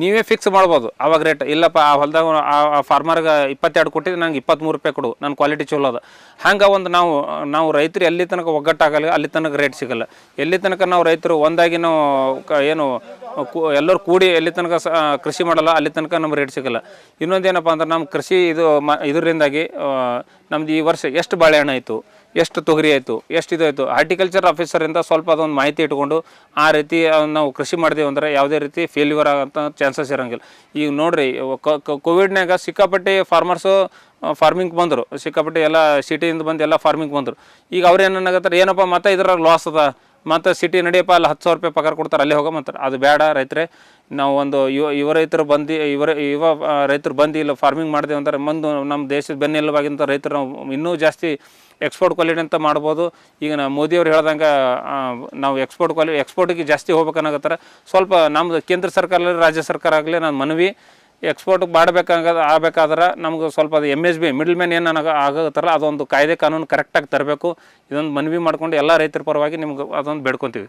ನೀವೇ ಫಿಕ್ಸ್ ಮಾಡ್ಬೋದು. ಅವಾಗ ರೇಟ್ ಇಲ್ಲಪ್ಪ, ಆ ಹೊಲ್ದಾಗ ಆ ಫಾರ್ಮರ್ಗೆ ಇಪ್ಪತ್ತೆರಡು ಕೊಟ್ಟಿದ್ದು ನಂಗೆ ಇಪ್ಪತ್ತ್ಮೂರು ರೂಪಾಯಿ ಕೊಡು. ನನ್ನ ಕ್ವಾಲಿಟಿ ಚಲೋ ಅದ. ಹಂಗೆ ಒಂದು ನಾವು ನಾವು ರೈತರು ಎಲ್ಲಿ ತನಕ ಒಗ್ಗಟ್ಟಾಗಲ್ಲ, ಅಲ್ಲಿ ತನಕ ರೇಟ್ ಸಿಗಲ್ಲ. ಎಲ್ಲಿ ತನಕ ನಾವು ರೈತರು ಒಂದಾಗಿ ನಾವು ಕ, ಏನು ಎಲ್ಲರೂ ಕೂಡಿ ಎಲ್ಲಿ ತನಕ ಕೃಷಿ ಮಾಡಲ್ಲ, ಅಲ್ಲಿ ತನಕ ನಮ್ಗೆ ರೇಟ್ ಸಿಗಲ್ಲ. ಇನ್ನೊಂದೇನಪ್ಪ ಅಂದ್ರೆ ನಮ್ಮ ಕೃಷಿ ಇದು ಮ, ಇದರಿಂದಾಗಿ ನಮ್ದು ಈ ವರ್ಷ ಎಷ್ಟು ಬಾಳೆಹಣ್ಣು ಆಯಿತು? ಎಷ್ಟು ತೊಗರಿ ಆಯಿತು, ಎಷ್ಟು ಇದಾಯಿತು ಹಾರ್ಟಿಕಲ್ಚರ್ ಆಫೀಸರಿಂದ ಸ್ವಲ್ಪ ಅದೊಂದು ಮಾಹಿತಿ ಇಟ್ಕೊಂಡು ಆ ರೀತಿ ನಾವು ಕೃಷಿ ಮಾಡಿದೆವು ಅಂದ್ರೆ ಯಾವುದೇ ರೀತಿ ಫೇಲ್ಯೂರ್ ಆಗೋಂಥ ಚಾನ್ಸಸ್ ಇರೋಂಗಿಲ್ಲ. ಈಗ ನೋಡಿರಿ ಕೋವಿಡ್ನಾಗ ಸಿಕ್ಕಾಪಟ್ಟೆ ಫಾರ್ಮರ್ಸು ಫಾರ್ಮಿಂಗ್ ಬಂದರು. ಸಿಕ್ಕಾಪಟ್ಟೆ ಎಲ್ಲ ಸಿಟಿಯಿಂದ ಬಂದು ಎಲ್ಲ ಫಾರ್ಮಿಂಗ್ ಬಂದರು. ಈಗ ಅವ್ರು ಏನಾಗತ್ತಾರೆ ಏನಪ್ಪ ಮತ್ತೆ ಇದ್ರಾಗ ಲಾಸ್ ಅದ. ಮತ್ತು ಸಿಟಿ ನಡೆಯಪ್ಪ, ಅಲ್ಲಿ ಹತ್ತು ಸಾವಿರ ರೂಪಾಯಿ ಪಗಾರ ಕೊಡ್ತಾರೆ, ಅಲ್ಲಿ ಹೋಗಮಂತಾರೆ ಅದು ಬೇಡ ರೈತರೇ. ನಾವು ಒಂದು ಯುವ ರೈತರು ಬಂದು ಇವರ ಯುವ ರೈತರು ಬಂದು ಇಲ್ಲ ಫಾರ್ಮಿಂಗ್ ಮಾಡ್ದೇವು ಅಂದ್ರೆ, ಮುಂದೆ ನಮ್ಮ ದೇಶದ ಬೆನ್ನೆಲುಬಾಗಿಂತ ರೈತರು ನಾವು ಇನ್ನೂ ಜಾಸ್ತಿ ಎಕ್ಸ್ಪೋರ್ಟ್ ಕ್ವಾಲಿಟಿ ಅಂತ ಮಾಡ್ಬೋದು. ಈಗ ನಾವು ಮೋದಿಯವ್ರು ಹೇಳ್ದಂಗೆ ನಾವು ಎಕ್ಸ್ಪೋರ್ಟ್ ಕ್ವಾಲಿ ಎಕ್ಸ್ಪೋರ್ಟಿಗೆ ಜಾಸ್ತಿ ಹೋಗ್ಬೇಕನ್ನಾಗತ್ತಾರೆ ಸ್ವಲ್ಪ ನಮ್ಮದು ಕೇಂದ್ರ ಸರ್ಕಾರ ರಾಜ್ಯ ಸರ್ಕಾರ ಆಗಲಿ ನಾನು ಮನವಿ ಎಕ್ಸ್ಪೋರ್ಟ್ ಮಾಡಬೇಕಾಗ ಆಗಬೇಕಾದ್ರೆ ನಮ್ಗೆ ಸ್ವಲ್ಪ ಅದು M S B middle man ಏನು ನನಗೆ ಆಗತ್ತಾರಲ್ಲ ಅದೊಂದು ಕಾಯ್ದೆ ಕಾನೂನು ಕರೆಕ್ಟಾಗಿ ತರಬೇಕು. ಇದೊಂದು ಮನವಿ ಮಾಡ್ಕೊಂಡು ಎಲ್ಲ ರೈತರ ಪರವಾಗಿ ನಿಮ್ಗೆ ಅದೊಂದು ಬೇಡ್ಕೊತೀವಿ.